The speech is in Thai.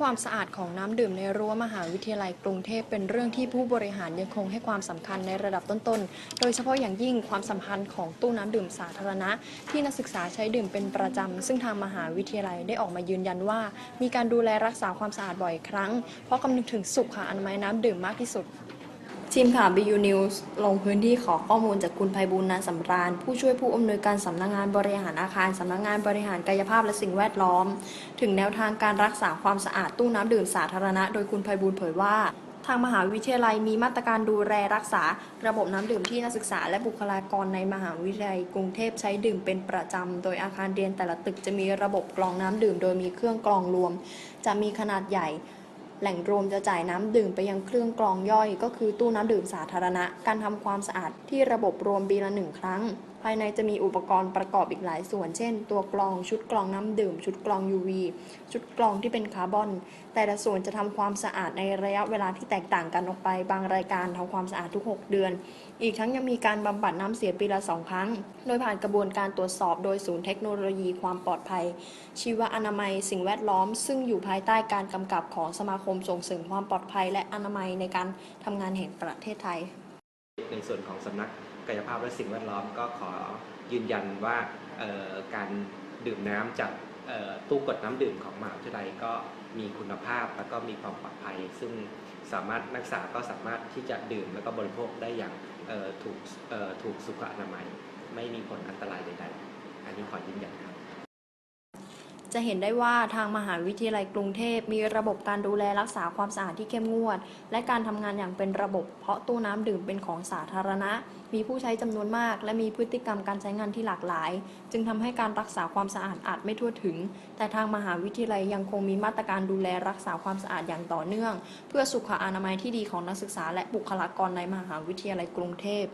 ความสะอาดของน้ำดื่มในรั้วมหาวิทยาลัยกรุงเทพเป็นเรื่องที่ผู้บริหารยังคงให้ความสำคัญในระดับต้นๆ โดยเฉพาะอย่างยิ่งความสัมพันธ์ของตู้น้ำดื่มสาธารณะ ที่นักศึกษาใช้ดื่มเป็นประจำ ซึ่งทางมหาวิทยาลัยได้ออกมายืนยันว่า มีการดูแลรักษาความสะอาดบ่อยครั้ง เพราะคำนึงถึงสุขอนามัยน้ำดื่มมากที่สุด ทีมข่าว BU News ลงพื้นที่ขอข้อมูลจากคุณภัยบูลย์นสำราญ ผู้ช่วยผู้อำนวยการสำนักงานบริหารอาคารสำนักงานบริหารกายภาพและสิ่งแวดล้อม ถึงแนวทางการรักษาความสะอาดตู้น้ำดื่มสาธารณะ โดยคุณภัยบูลย์เผยว่า ทางมหาวิทยาลัยมีมาตรการดูแลรักษา ระบบน้ำดื่มที่นักศึกษา และบุคลากรในมหาวิทยาลัยกรุงเทพใช้ดื่มเป็นประจำโดยอาคารเรียนแต่ละตึกจะมีระบบกรองน้ำดื่ม โดยมีเครื่องกรองรวม จะมีขนาดใหญ่ แหล่งรวมจะจ่ายน้ำดื่มไปยังเครื่องกรองย่อย ก็คือตู้น้ำดื่มสาธารณะ การทำความสะอาดที่ระบบรวมปีละหนึ่งครั้ง ภายในจะมีอุปกรณ์ประกอบอีกหลายส่วน เช่น ตัวกรอง ชุดกรองน้ำดื่ม ชุดกรอง UV ชุดกรองที่เป็นคาร์บอน แต่ละส่วนจะทำความสะอาดในระยะเวลาที่แตกต่างกันออกไป บางรายการทำความสะอาดทุก 6 เดือน อีกทั้งยังมีการบำบัดน้ำเสียปีละสองครั้ง โดยผ่านกระบวนการตรวจสอบโดยศูนย์เทคโนโลยีความปลอดภัย ชีวอนามัย สิ่งแวดล้อม ซึ่งอยู่ภายใต้การกำกับของสมาคมส่งเสริมความปลอดภัย และอนามัยในการทำงานแห่งประเทศไทย ในส่วนของสำนักกายภาพและสิ่งแวดล้อมก็ขอยืนยันว่าการดื่มน้ำจากตู้กดน้ำดื่มของมหาวิทยาลัยก็มีคุณภาพแล้วก็มีความปลอดภัย ซึ่งสามารถนักศึกษาก็สามารถที่จะดื่มแล้วก็บริโภคได้อย่างถูกถูกสุขอนามัย ไม่มีผลอันตรายใดๆ อันนี้ขอยืนยันครับ จะเห็นได้ว่าทางมหาวิทยาลัยกรุงเทพมีระบบการดูแลรักษาความสะอาดที่เข้มงวด และการทำงานอย่างเป็นระบบ เพราะตู้น้ำดื่มเป็นของสาธารณะ มีผู้ใช้จำนวนมาก และมีพฤติกรรมการใช้งานที่หลากหลาย จึงทำให้การรักษาความสะอาดอาจไม่ทั่วถึง แต่ทางมหาวิทยาลัยยังคงมีมาตรการดูแลรักษาความสะอาดอย่างต่อเนื่อง เพื่อสุขอนามัยที่ดีของนักศึกษาและบุคลากรในมหาวิทยาลัยกรุงเทพ